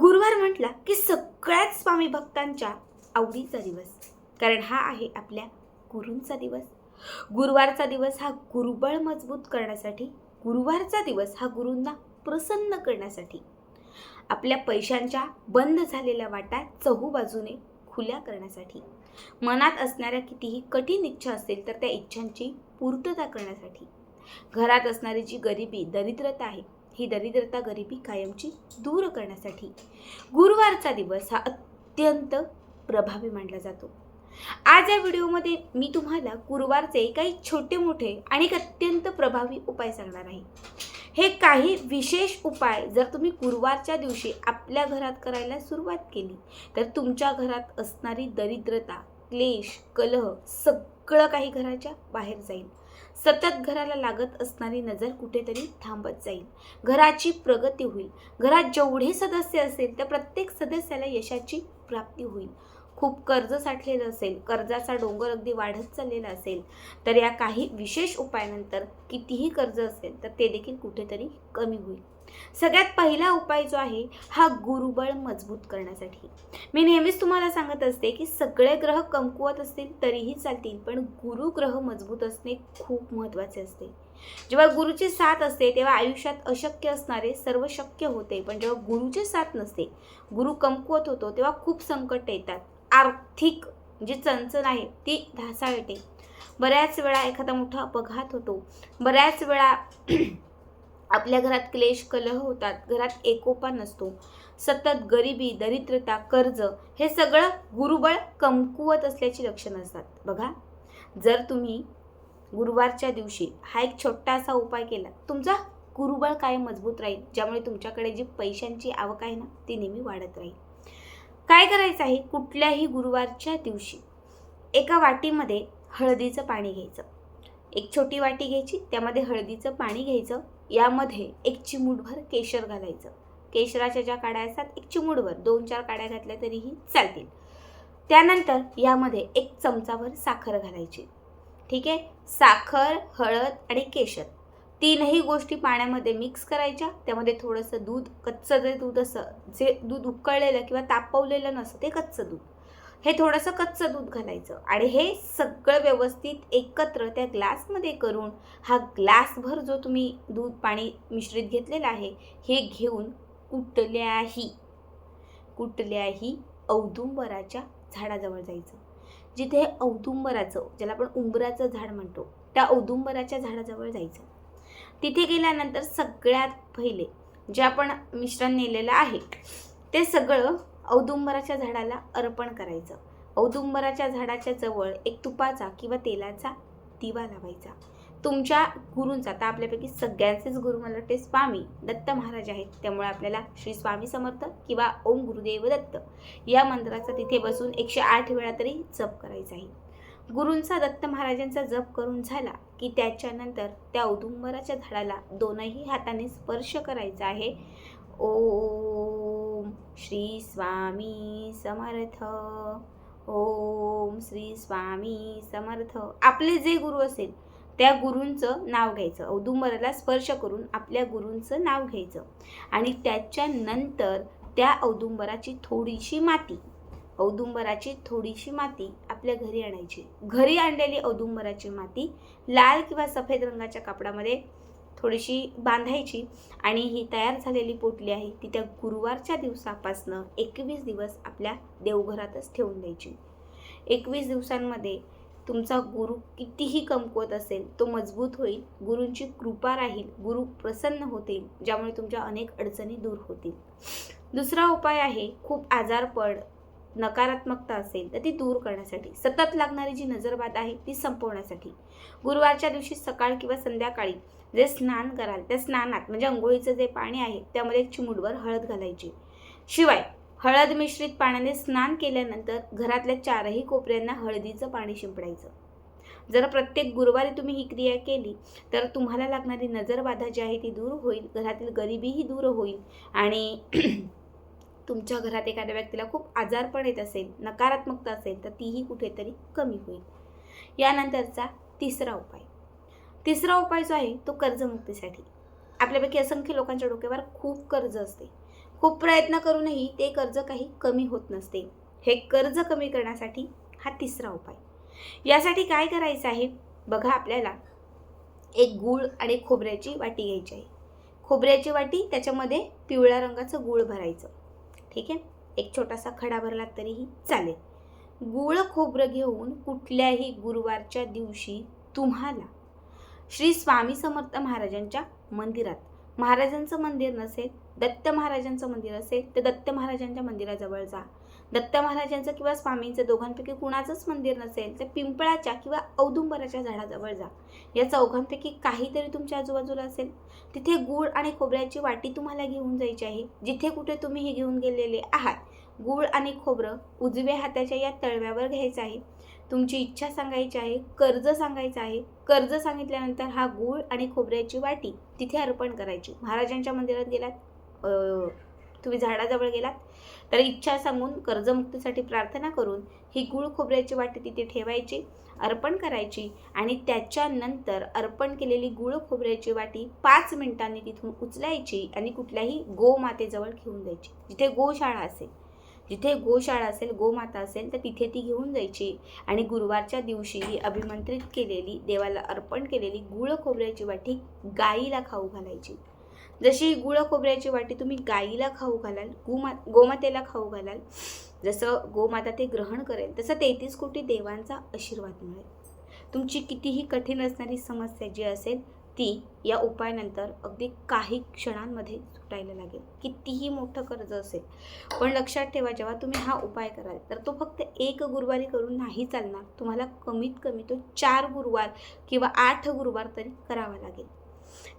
गुरुवार म्हटला की सगळ्याच स्वामी भक्तांच्या आवडीचा दिवस. कारण हा आहे आपल्या गुरूंचा दिवस. गुरुवारचा दिवस हा गुरुबळ मजबूत करण्यासाठी गुरुवारचा दिवस हा गुरूंना प्रसन्न करण्यासाठी. आपल्या पैशांच्या बंद झालेल्या वाटा चहूबाजूने खुल्या करण्यासाठी. मनात असणाऱ्या कितीही कठीण इच्छा असेल तर त्या इच्छांची पूर्तता करण्यासाठी. घरात असणारी जी गरिबी दरिद्रता आहे ही दरिद्रता गरिबी कायमची दूर करण्यासाठी गुरुवारचा दिवस हा अत्यंत प्रभावी मानला जातो. आज या व्हिडिओमध्ये मी तुम्हाला गुरुवारचे काही छोटे मोठे आणि एक अत्यंत प्रभावी उपाय सांगणार आहे. हे काही विशेष उपाय जर तुम्ही गुरुवारच्या दिवशी आपल्या घरात करायला सुरुवात केली तर तुमच्या घरात असणारी दरिद्रता क्लेश कलह सगळं काही घराच्या बाहेर जाईल. सतत घराला लागत असणारी नजर कुठेतरी थांबत जाईल. घराची प्रगती होईल. घरात जेवढे सदस्य असेल त्या प्रत्येक सदस्याला यशाची प्राप्ती होईल. खूप कर्ज साठलेलं असेल कर्जाचा डोंगर अगदी वाढत चाललेला असेल तर या काही विशेष उपायानंतर कितीही कर्ज असेल तर ते देखील कुठेतरी कमी होईल. सगळ्यात पहिला उपाय जो आहे हा गुरुबळ मजबूत करण्यासाठी. मी नेहमीच तुम्हाला सांगत असते की सगळे ग्रह कमकुवत असतील तरीही चालतील पण गुरु ग्रह मजबूत असणे खूप महत्त्वाचे असते. जेव्हा गुरुची साथ असते तेव्हा आयुष्यात अशक्य असणारे सर्व शक्य होते पण जेव्हा गुरुची साथ नसते गुरु कमकुवत होतो तेव्हा खूप संकट येतात. आर्थिक जी चणचण आहे ती ढासाळते. बऱ्याच वेळा एखादा मोठा अपघात होतो. बऱ्याच वेळा आपल्या घरात क्लेश कलह होतात. घरात एकोपा नसतो. सतत गरिबी दरिद्रता कर्ज हे सगळं गुरुबळ कमकुवत असल्याची लक्षणं असतात. बघा जर तुम्ही गुरुवारच्या दिवशी हा एक छोटासा उपाय केला तुमचा गुरुबळ कायम मजबूत राहील ज्यामुळे तुमच्याकडे जी पैशांची आवक आहे ना ती नेहमी वाढत राहील. काय करायचं आहे? कुठल्याही गुरुवारच्या दिवशी एका वाटीमध्ये हळदीचं पाणी घ्यायचं. एक छोटी वाटी घ्यायची त्यामध्ये हळदीचं पाणी घ्यायचं. यामध्ये एक चिमूटभर केशर घालायचं. केशराच्या ज्या काड्या असतात एक चिमूटभर दोन चार काड्या घातल्या तरीही चालतील. त्यानंतर यामध्ये एक चमचाभर साखर घालायची. ठीक आहे? साखर हळद आणि केशर. तीनही गोष्टी पाण्यामध्ये मिक्स करायच्या. त्यामध्ये थोडंसं दूध कच्चं जे दूध असं जे दूध उकळलेलं किंवा तापवलेलं नसतं ते कच्चं दूध. हे थोडंसं कच्चं दूध घालायचं आणि हे सगळं व्यवस्थित एकत्र त्या ग्लासमध्ये करून हा ग्लासभर जो तुम्ही दूध पाणी मिश्रित घेतलेलं आहे हे घेऊन कुठल्याही कुठल्याही औदुंबराच्या झाडाजवळ जायचं. जिथे औदुंबराचं ज्याला आपण उंबराचं झाड म्हणतो त्या औदुंबराच्या झाडाजवळ जायचं. तिथे गेल्यानंतर सगळ्यात पहिले जे आपण मिश्रण नेलेलं आहे ते सगळं औदुंबराच्या झाडाला अर्पण करायचं. औदुंबराच्या झाडाच्या जवळ एक तुपाचा किंवा तेलाचा दिवा लावायचा. तुमच्या गुरूंचा आता आपल्यापैकी सगळ्यांचेच गुरु मला वाटते स्वामी दत्त महाराज आहेत त्यामुळे आपल्याला श्री स्वामी समर्थ किंवा ओम गुरुदेव दत्त या मंत्राचा तिथे बसून एकशे आठ वेळा तरी जप करायचा आहे. गुरूंचा दत्त महाराजांचा जप करून झाला की त्याच्यानंतर त्या औदुंबराच्या झाडाला दोनही हाताने स्पर्श करायचा आहे. ओम श्री स्वामी समर्थ. ओम श्री स्वामी समर्थ. आपले जे गुरु असेल त्या गुरूंचं नाव घ्यायचं. औदुंबराला स्पर्श करून आपल्या गुरूंचं नाव घ्यायचं. आणि त्याच्यानंतर त्या औदुंबराची थोडीशी माती औदुंबराची थोडीशी माती आपल्या घरी आणायची. घरी आणलेली औदुंबराची माती लाल किंवा सफेद रंगाच्या कापडामध्ये थोडीशी बांधायची आणि ही तयार झालेली पोटली आहे ती त्या गुरुवारच्या दिवसापासनं एकवीस दिवस आपल्या देवघरातच ठेवून द्यायची. एकवीस दिवसांमध्ये तुमचा गुरु कितीही कमकुवत असेल तो मजबूत होईल गुरूंची कृपा राहील गुरु प्रसन्न होतील ज्यामुळे तुमच्या अनेक अडचणी दूर होतील. दुसरा उपाय आहे खूप आजारपड नकारात्मकता असेल तर ती दूर करण्यासाठी सतत लागणारी जी नजरबाद आहे ती संपवण्यासाठी. गुरुवारच्या दिवशी सकाळ किंवा संध्याकाळी जे स्नान कराल त्या स्नानात म्हणजे अंघोळीचं जे पाणी आहे त्यामध्ये एक चिमूटभर हळद घालायची. शिवाय हळद मिश्रित पाण्याने स्नान केल्यानंतर घरातल्या चारही कोपऱ्यांना हळदीचं पाणी शिंपडायचं. जर प्रत्येक गुरुवारी तुम्ही ही क्रिया केली तर तुम्हाला लागणारी नजरबाधा जी आहे ती दूर होईल घरातील गरिबीही दूर होईल आणि तुमच्या घरात एखाद्या व्यक्तीला खूप आजारपण येत असेल नकारात्मकता असेल तर तीही कुठेतरी कमी होईल. यानंतरचा तिसरा उपाय. तिसरा उपाय जो आहे तो कर्जमुक्तीसाठी. आपल्यापैकी असंख्य लोकांच्या डोक्यावर खूप कर्ज असते. खूप प्रयत्न करूनही ते कर्ज काही कमी होत नसते. हे कर्ज कमी करण्यासाठी हा तिसरा उपाय. यासाठी काय करायचं आहे? बघा आपल्याला एक गूळ आणि खोबऱ्याची वाटी घ्यायची आहे. खोबऱ्याची वाटी त्याच्यामध्ये पिवळ्या रंगाचं गूळ भरायचं. ठीक आहे? एक छोटासा खडा भरला तरीही चालेल. गूळ खोबरं घेऊन कुठल्याही गुरुवारच्या दिवशी तुम्हाला श्री स्वामी समर्थ महाराजांच्या मंदिरात महाराजांचं मंदिर नसेल दत्त महाराजांचं मंदिर असेल तर दत्त महाराजांच्या मंदिराजवळ जा. दत्त महाराजांचं किंवा स्वामींचं दोघांपैकी कुणाचंच मंदिर नसेल तर पिंपळाच्या किंवा औदुंबराच्या झाडाजवळ जा. या चौघांपैकी काहीतरी तुमच्या आजूबाजूला असेल. तिथे गूळ आणि खोबऱ्याची वाटी तुम्हाला घेऊन जायची आहे. जिथे कुठे तुम्ही हे घेऊन गेलेले आहात गूळ आणि खोबरं उजव्या हाताच्या या तळव्यावर घ्यायचं आहे. तुमची इच्छा सांगायची आहे कर्ज सांगायचं आहे. कर्ज सांगितल्यानंतर हा गूळ आणि खोबऱ्याची वाटी तिथे अर्पण करायची. महाराजांच्या मंदिरात गेलात? तुम्ही झाडाजवळ गेलात तर इच्छा सांगून कर्जमुक्तीसाठी प्रार्थना करून ही गुळ खोबऱ्याची वाटी तिथे ठेवायची अर्पण करायची आणि त्याच्यानंतर अर्पण केलेली गुळ खोबऱ्याची वाटी पाच मिनिटांनी तिथून उचलायची आणि कुठल्याही गोमातेजवळ घेऊन जायची. जिथे गोशाळा असेल जिथे गोशाळा असेल गोमाता असेल तर तिथे ती घेऊन जायची आणि गुरुवारच्या दिवशी ही अभिमंत्रित केलेली देवाला अर्पण केलेली गुळ खोबऱ्याची वाटी गाईला खाऊ घालायची. जशी गुळ खोबऱ्याची वाटी तुम्ही गाईला खाऊ घालाल गोमा गोमातेला खाऊ घालाल जसं गोमाता ते ग्रहण करेल तसं तेहतीस कोटी देवांचा आशीर्वाद मिळेल. तुमची कितीही कठीण असणारी समस्या जी असेल ती या उपायानंतर अगदी काही क्षणांमध्ये सुटायला लागेल. कितीही मोठं कर्ज असेल पण लक्षात ठेवा जेव्हा तुम्ही हा उपाय कराल तर तो फक्त एक गुरुवारी करून नाही चालणार. तुम्हाला कमीत कमी तो चार गुरुवार किंवा आठ गुरुवार तरी करावा लागेल.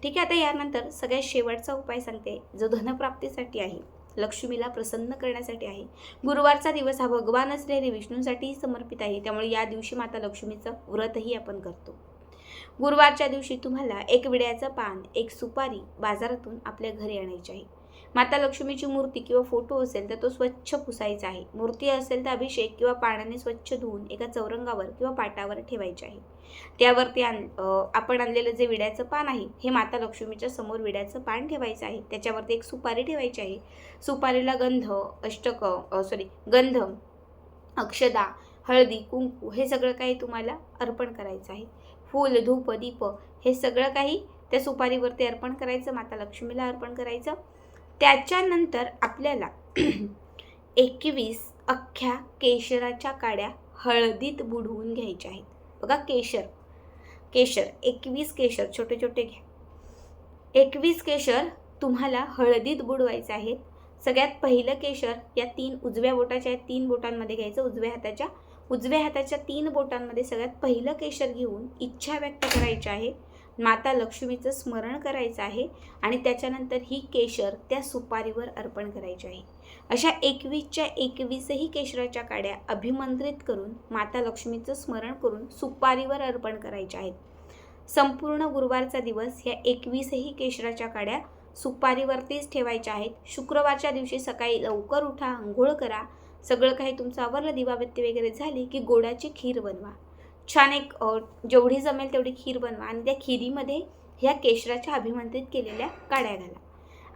ठीक आहे आता यानंतर सगळ्यात शेवटचा उपाय सांगते. जो धनप्राप्तीसाठी आहे लक्ष्मीला प्रसन्न करण्यासाठी आहे. गुरुवारचा दिवस हा भगवान असलेले विष्णूंसाठीही समर्पित आहे. त्यामुळे या दिवशी माता लक्ष्मीचं व्रतही आपण करतो. गुरुवारच्या दिवशी तुम्हाला एक विड्याचं पान एक सुपारी बाजारातून आपल्या घरी आणायची आहे. माता लक्ष्मीची मूर्ती किंवा फोटो असेल तर तो स्वच्छ पुसायचा आहे. मूर्ती असेल तर अभिषेक किंवा पाण्याने स्वच्छ धुवून एका चौरंगावर किंवा पाटावर ठेवायचे आहे. त्यावरती आण आपण आणलेलं जे विड्याचं पान आहे हे माता लक्ष्मीच्या समोर विड्याचं पान ठेवायचं आहे. त्याच्यावरती एक सुपारी ठेवायची आहे. सुपारीला गंध अष्टक सॉरी गंध अक्षदा हळदी कुंकू हे सगळं काही तुम्हाला अर्पण करायचं आहे. फूल धूप दीप हे सगळं काही त्या सुपारीवरती अर्पण करायचं माता लक्ष्मीला अर्पण करायचं. त्याच्यानंतर आपल्याला एकवीस अख्ख्या केशराच्या काड्या हळदीत बुडवून घ्यायच्या आहेत. बघा केशर. केशर. एकवीस केशर. छोटे छोटे घ्या. एकवीस केशर तुम्हाला हळदीत बुडवायचं आहे सगळ्यात पहिलं केशर या तीन उजव्या बोटाच्या या तीन बोटांमध्ये घ्यायचं. उजव्या हाताच्या. उजव्या हाताच्या तीन बोटांमध्ये सगळ्यात पहिलं केशर घेऊन इच्छा व्यक्त करायची आहे. माता लक्ष्मीचं स्मरण करायचं आहे आणि त्याच्यानंतर ही केशर त्या सुपारीवर अर्पण करायची आहे. अशा एकवीसच्या एकवीसही केशराच्या काड्या अभिमंत्रित करून माता लक्ष्मीचं स्मरण करून सुपारीवर अर्पण करायच्या आहेत. संपूर्ण गुरुवारचा दिवस ह्या एकवीसही केशराच्या काड्या सुपारीवरतीच ठेवायच्या आहेत. शुक्रवारच्या दिवशी सकाळी लवकर उठा आंघोळ करा. सगळं काही तुमचं आवरलं दिवाबत्ती वगैरे झाली की गोडाची खीर बनवा. छान एक जेवढी जमेल तेवढी खीर बनवा. आणि त्या खिरीमध्ये ह्या केशराच्या अभिमंत्रित केलेल्या काड्या घाला.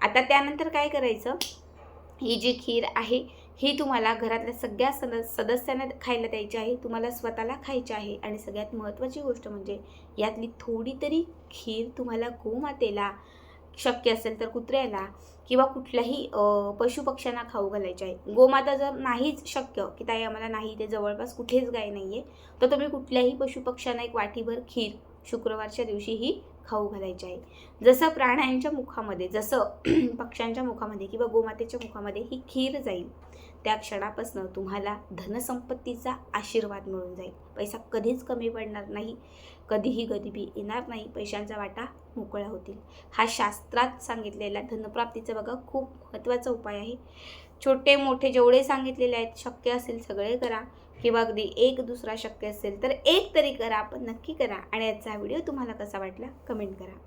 आता त्यानंतर काय करायचं? ही जी खीर आहे ही तुम्हाला घरातल्या सगळ्या सद सदस्यांना खायला द्यायची आहे. तुम्हाला स्वतःला खायची आहे. आणि सगळ्यात महत्त्वाची गोष्ट म्हणजे यातली थोडी तरी खीर तुम्हाला गोमातेला शक्य असेल तर कुत्र्याला किंवा कुठल्याही पशुपक्ष्यांना खाऊ घालायचे आहे गोमाता जर नाहीच शक्य की ताई आम्हाला नाही ते जवळपास कुठेच गाय नाही आहे तर तुम्ही कुठल्याही पशुपक्ष्यांना एक वाटीभर खीर शुक्रवारच्या दिवशी ही खाऊ घालायची आहे जसं प्राण्यांच्या मुखामध्ये जसं पक्ष्यांच्या मुखामध्ये किंवा गोमातेच्या मुखामध्ये ही खीर जाईल. त्या क्षणापासून तुम्हाला धनसंपत्तीचा आशीर्वाद मिळून जाईल. पैसा कधीच कमी पडणार नाही. कधीही गरिबी येणार नाही. पैशांचा वाटा मोकळा होतील. हा शास्त्रात सांगितलेला धनप्राप्तीचा बघा खूप महत्त्वाचा उपाय आहे. छोटे मोठे जेवढे सांगितलेले आहेत शक्य असेल सगळे करा किंवा अगदी एक दुसरा शक्य असेल तर एक तरी करा पण नक्की करा. आणि याचा व्हिडिओ तुम्हाला कसा वाटला कमेंट करा.